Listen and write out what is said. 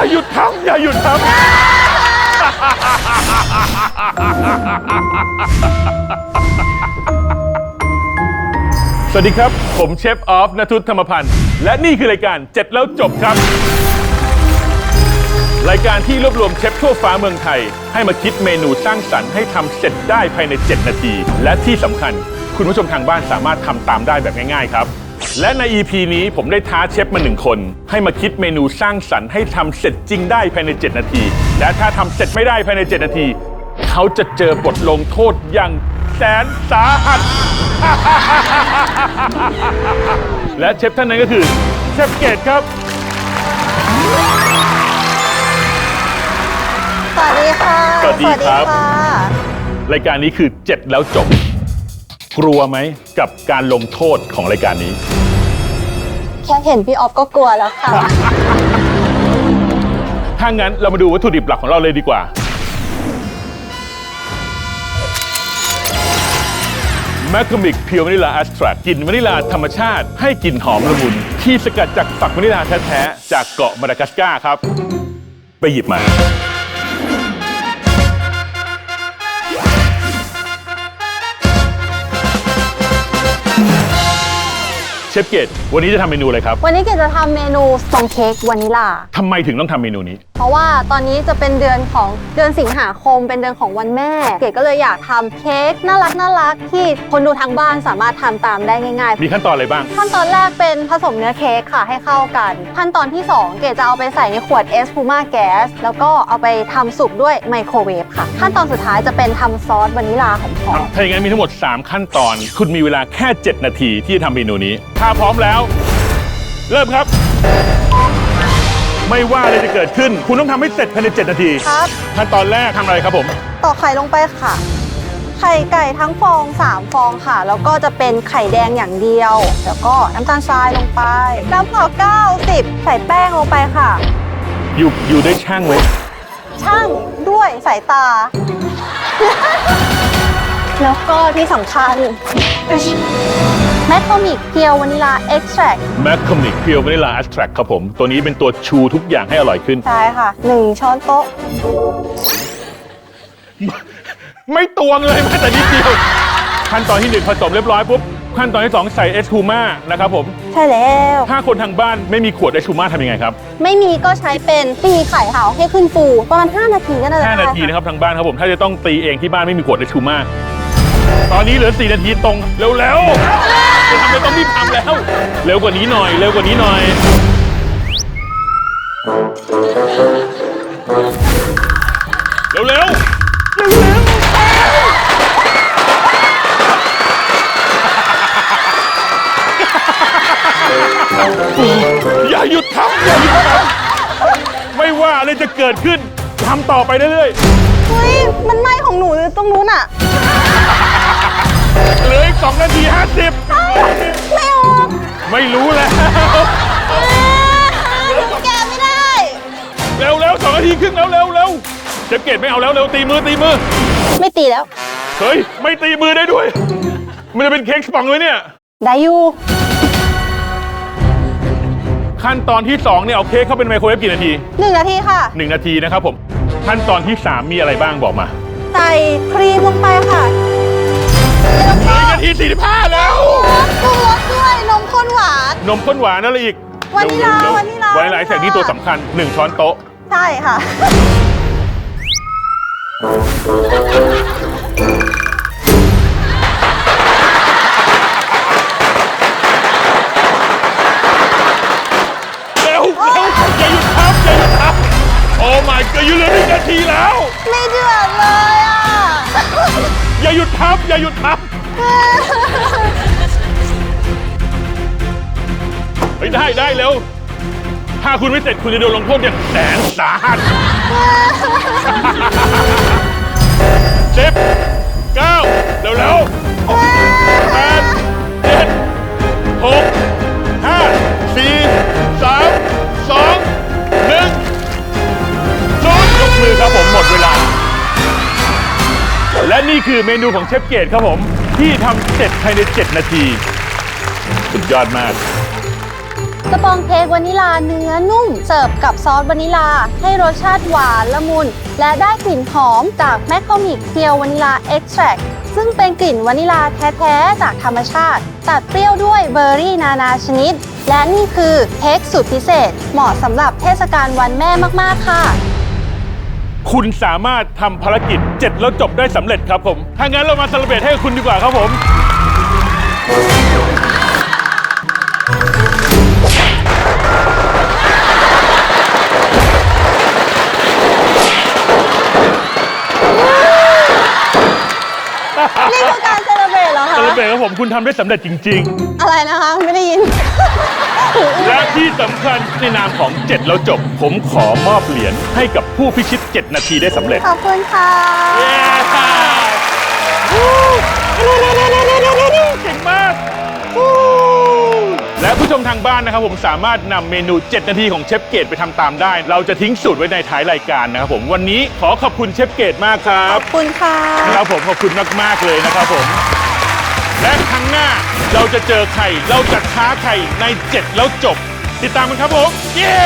อย่าหยุดทำอย่าหยุดทำ สวัสดีครับ ผมเชฟออฟนทุศธรรมพันธ์ และนี่คือรายการเจ็ดแล้วจบครับ รายการที่รวบรวมเชฟทั่วฟ้าเมืองไทย ให้มาคิดเมนูสร้างสรรค์ให้ทำเสร็จได้ภายใน 7 นาที และที่สำคัญ คุณผู้ชมทางบ้านสามารถทำตามได้แบบง่ายๆครับ และใน EP นี้ผมได้ท้าเชฟมาหนึ่งคน ให้มาคิดเมนูสร้างสรรค์ให้ทำเสร็จจริงได้ภายใน 7 นาที และถ้าทำเสร็จไม่ได้ภายใน 7 นาที เขาจะเจอบทลงโทษอย่างแสนสาหัส และเชฟท่านนั้นก็คือเชฟเกตครับ สวัสดีค่ะ สวัสดีครับค่ะรายการนี้คือเจ็ดแล้วจบ กลัวไหมกับการลงโทษของรายการนี้ แค่เห็นพี่ออฟก็กลัวแล้วค่ะ ถ้างั้นเรามาดูวัตถุดิบหลักของเราเลยดีกว่า แมคคามิกเพียววานิลา a อสตร t กลิ่นวานิลาธรรมชาติ ให้กลิ่นหอมละมุน ที่สกัดจากฝักวานิลาแท้ ๆ จากเกาะมาดากัสการ์ครับ ไปหยิบมา ฟเกตวันนี้จะทำเมนูอะไรครับ วันนี้เกดจะทำเมนูซองเค้กวานิลา ทำไมถึงต้องทำเมนูนี้ เพราะว่าตอนนี้จะเป็นเดือนของเดือนสิงหาคมเป็นเดือนของวันแม่ เกดก็เลยอยากทำเค้กน่ารักน่ารักที่คนดูทางบ้านสามารถทำตามได้ง่ายมีขั้นตอนอะไรบ้าง ๆ ขั้นตอนแรกเป็นผสมเนื้อเค้กค่ะให้เข้ากัน ขั้นตอนที่ 2 เกดจะเอาไปใส่ในขวดเอสพูมาแก๊สแล้วก็เอาไปทำสุกด้วยไมโครเวฟค่ะ ขั้นตอนสุดท้ายจะเป็นทำซอสวานิลาหอมๆ ถ้าอย่างนั้นมีทั้งหมด 3 ขั้นตอน คุณมีเวลาแค่ 7 นาทีที่จะทำเมนูนี้ ถ้าพร้อมแล้ว เริ่มครับ ไม่ว่าอะไรจะเกิดขึ้น คุณต้องทำให้เสร็จภายใน 7 นาทีครับ ขั้นตอนแรกทำอะไรครับผมต่อกไข่ลงไปค่ะ ไข่ไก่ทั้งฟอง3ฟองค่ะ แล้วก็จะเป็นไข่แดงอย่างเดียว แล้วก็น้ำตาลทรายลงไป น้ำเปล่า90ใส่แป้งลงไปค่ะ อยู่อยู่ได้ช่างไว้ ช่างด้วยสายตา แล้วก็ที่สำคัญแมคโคมิกเพียววานิลาเอ็กซ์แทร แมคคอมิกเพียววานิลา a อสตร t ครับผม ตัวนี้เป็นตัวชูทุกอย่างให้อร่อยขึ้น ใช่ค่ะ1ช้อนโต๊ะ ไม่ตวงเลยแม้แต่นิดเดียว ขั้นตอนที่หนึ่งผสมเรียบร้อยปุ๊บ ขั้นตอนที่สองใส่เอสพูม่านะครับผม ใช่แล้ว ถ้าคนทางบ้านไม่มีขวดเอสพูม่าทำยังไงครับ ไม่มีก็ใช้เป็นตีไข่ขาวให้ขึ้นฟูประมาณ 5 นาทีก็น่าจะได้5 นาทีนะครับทางบ้านครับผม ถ้าจะต้องตีเองที่บ้านไม่มีขวดเอสพูม่า ตอนนี้เหลือ4นาทีตรงเร็วๆจะทำเลยต้องรีบทำแล้ว เร็วกว่านี้หน่อย เร็วกว่านี้หน่อย เร็วๆเร็วๆอย่าหยุดทำอย่าหยุดทำไม่ว่าอะไรจะเกิดขึ้นทำต่อไปเรื่อยๆ เฮ้ย มันไหม้ของหนูตรงนู้นอะ เหลืออีกสองนาทีห้าสิบไม่ออกไม่รู้แล้วแกไม่ได้ เร็วเร็วสองนาทีครึ่งแล้วเร็วเร็วเชฟเกตไม่เอาแล้วเร็วตีมือตีมือ ไม่ตีแล้ว เฮ้ย ไม่ตีมือได้ด้วย มันจะเป็นเค้กสปองเลยเนี่ย ได้อยู่ ขั้นตอนที่สองเนี่ยเอาเค้กเข้าเป็นไมโครเวฟกี่นาทีหนึ่งนาทีค่ะ หนึ่งนาทีนะครับผม ขั้นตอนที่สามมีอะไรบ้างบอกมา ใส่ครีมลงไปค่ะ 45 แล้ว ปรุงรสด้วยนมข้นหวาน นมข้นหวานนั่นแหละอีกวานิลลาเร็ๆๆวานิลลา วานิลลาไอแส่นี่ตัวสำคัญ 1 ช้อนโต๊ะ ใช่ค่ะเร็วอย่าหยุดครับอย่าหยุดครับโอ้ my god อยู่เลืนึ่งนาทีแล้ว ไม่เดือดเลยอะ อย่าหยุดทับอย่าหยุดทับ เฮ้ยได้ได้เร็ว ถ้าคุณไม่เสร็จคุณจะโดนลงโทษอย่างแสนสาหัสสิบเก้าเร็วเร็วแปดเจ็ดหกห้าสี่สามสองหนึ่งศูนย์ยกมือครับผมหมดเวลา และนี่คือเมนูของเชฟเกตครับผม ที่ทำเสร็จภายใน 7 นาที สุดยอดมาก สปองเค้กวานิลาเนื้อนุ่ม เสิร์ฟกับซอสวานิลา ให้รสชาติหวานละมุน และได้กลิ่นหอมจากแมคโคมิกเพียววานิลาเอ็กซ์แทรซึ่งเป็นกลิ่นวานิลาแท้ๆ จากธรรมชาติ ตัดเปรี้ยวด้วยเบอร์รี่นานาชนิด และนี่คือเค้กสุดพิเศษ เหมาะสำหรับเทศกาลวันแม่มากๆค่ะ คุณสามารถทำภารกิจ 7 แล้วจบได้สำเร็จครับผมถ้างั้นเรามาเซเบตให้คุณดีกว่าครับผม นี่คือการ เซเรตเหรอเซคะเบรตครับผมคุณทำได้สำเร็จจริง อะไรนะคะ ไม่ได้ยิน ๆ และที่สำคัญในนามของ7แล้วจบ ผมขอมอบเหรียญให้กับผู้พิชิต 7 นาทีได้สำเร็จขอบคุณค่ะเย้เก่งมากและผู้ชมทางบ้านนะครับผมสามารถนำเมนู 7 นาทีของเชฟเกตไปทำตามได้ เราจะทิ้งสูตรไว้ในท้ายรายการนะครับผมวันนี้ขอขอบคุณเชฟเกตมากครัขบ อบคุณค่ะ ครับผมขอบคุณมาก ๆ เลยนะครับผม และครั้งหน้าเราจะเจอใคร เราจะท้าใครในเจ็ดแล้วจบ ติดตามกันครับผม เย้